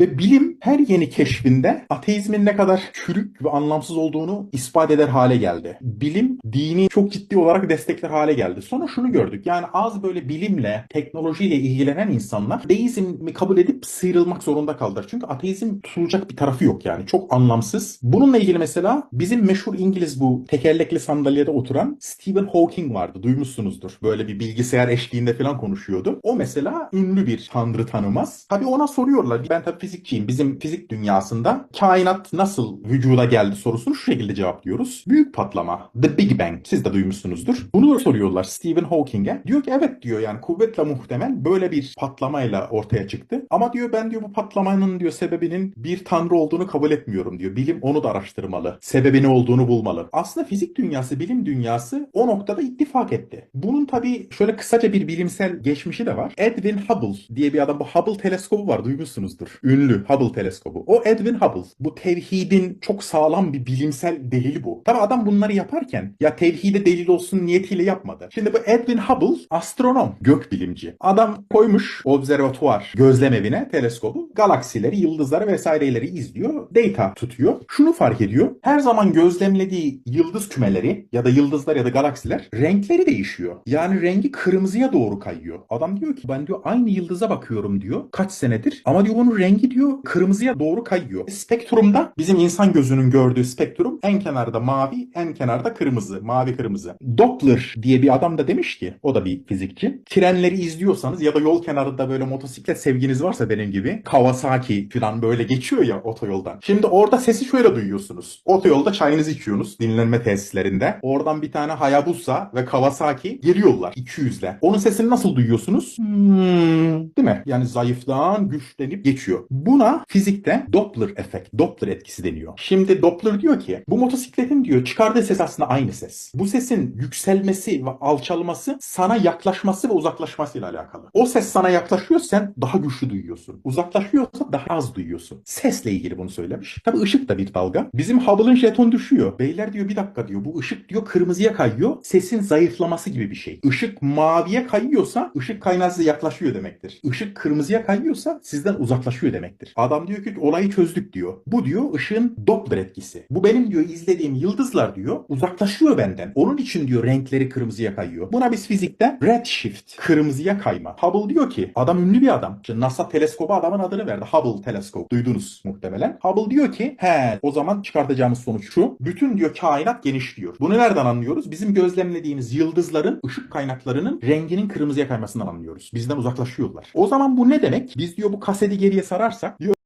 Ve bilim her yeni keşfinde ateizmin ne kadar çürük ve anlamsız olduğunu ispat eder hale geldi. Bilim dini çok ciddi olarak destekler hale geldi. Sonra şunu gördük. Yani az böyle bilimle, teknolojiyle ilgilenen insanlar deizmi kabul edip sıyrılmak zorunda kaldılar. Çünkü ateizm tutulacak bir tarafı yok yani. Çok anlamsız. Bununla ilgili mesela bizim meşhur İngiliz bu tekerlekli sandalyede oturan Stephen Hawking vardı. Duymuşsunuzdur. Böyle bir bilgisayar eşliğinde falan konuşuyordu. O mesela ünlü bir tanrı tanımaz. Tabii ona soruyorlar. Ben tabii fizikçiyim. Bizim fizik dünyasında kainat nasıl vücuda geldi sorusunu şu şekilde cevaplıyoruz. Büyük patlama. The Big Bang. Siz de duymuşsunuzdur. Bunu soruyorlar Stephen Hawking'e. Diyor ki evet diyor yani kuvvetle muhtemel böyle bir patlamayla ortaya çıktı. Ama diyor ben diyor bu patlamanın diyor sebebinin bir tanrı olduğunu kabul etmiyorum diyor. Bilim onu da araştırmalı. Sebebi ne olduğunu bulmalı. Aslında fizik dünyası, bilim dünyası o noktada ittifak etti. Bunun tabii şöyle kısaca bir bilimsel geçmişi de var. Edwin Hubble diye bir adam bu Hubble teleskobu var duymuşsunuzdur. Ünlü Hubble teleskobu. O Edwin Hubble. Bu tevhidin çok sağlam bir bilimsel delili bu. Tabii adam bunları yaparken ya tevhide delil olsun niyetiyle yapmadı. Şimdi bu Edwin Hubble astronom, gökbilimci. Adam koymuş observatuvar gözlem evine teleskobu. Galaksileri, yıldızları vesaireleri izliyor. Data tutuyor. Şunu fark ediyor. Her zaman gözlemlediği yıldız kümeleri ya da yıldızlar ya da galaksiler renkleri değişiyor. Yani rengi kırmızıya doğru kayıyor. Adam diyor ki ben diyor aynı yıldıza bakıyorum diyor. Kaç senedir. Ama diyor bunun rengi diyor kırmızıya doğru kayıyor. Spektrumda bizim insan gözünün gördüğü spektrum en kenarda mavi, en kenarda kırmızı. Mavi kırmızı. Doppler diye bir adam da demiş ki o da bir fizikçi. Trenleri izliyorsanız ya da yol kenarında böyle motosiklet sevginiz varsa benim gibi Kawasaki falan böyle geçiyor ya otoyoldan. Şimdi orada sesi şöyle duyuyorsunuz. Otoyolda çayınızı içiyorsunuz dinlenme tesislerinde. Oradan bir tane Hayabusa ve Kawasaki geliyorlar 200'le. Onun sesini nasıl duyuyorsunuz? Hmm, değil mi? Yani zayıftan güçlenip geçiyor. Buna fizikte Doppler efekt, Doppler etkisi deniyor. Şimdi Doppler diyor ki bu motosikletin diyor çıkardığı ses aslında aynı ses. Bu sesin yükselmesi ve alçalması sana yaklaşması ve uzaklaşmasıyla alakalı. O ses sana yaklaşıyor sen daha güçlü duyuyorsun. Uzaklaşıyorsa daha az duyuyorsun. Sesle ilgili bunu söylemiş. Tabi ışık da bir dalga. Bizim Hubble'ın jeton düşüyor. Beyler diyor bir dakika diyor bu ışık diyor kırmızıya kayıyor. Sesin zayıflaması gibi bir şey. Işık maviye kayıyorsa ışık kaynağı size yaklaşıyor demektir. Işık kırmızıya kayıyorsa sizden uzaklaşıyor demektir. Adam diyor ki olayı çözdük diyor. Bu diyor ışığın Doppler etkisi. Bu benim diyor izlediğim yıldızlar diyor uzaklaşıyor benden. Onun için diyor renkleri kırmızıya kayıyor. Buna biz fizikte redshift kırmızıya kayma. Hubble diyor ki adam ünlü bir adam. İşte NASA teleskobu adamın adını verdi. Hubble teleskop. Duydunuz muhtemelen. Hubble diyor ki he o zaman çıkartacağımız sonuç şu. Bütün diyor kainat genişliyor. Bunu nereden anlıyoruz? Bizim gözlemlediğimiz yıldızların ışık kaynaklarının renginin kırmızıya kaymasından anlıyoruz. Bizden uzaklaşıyorlar. O zaman bu ne demek? Biz diyor bu kaseti geriye sararsak diyor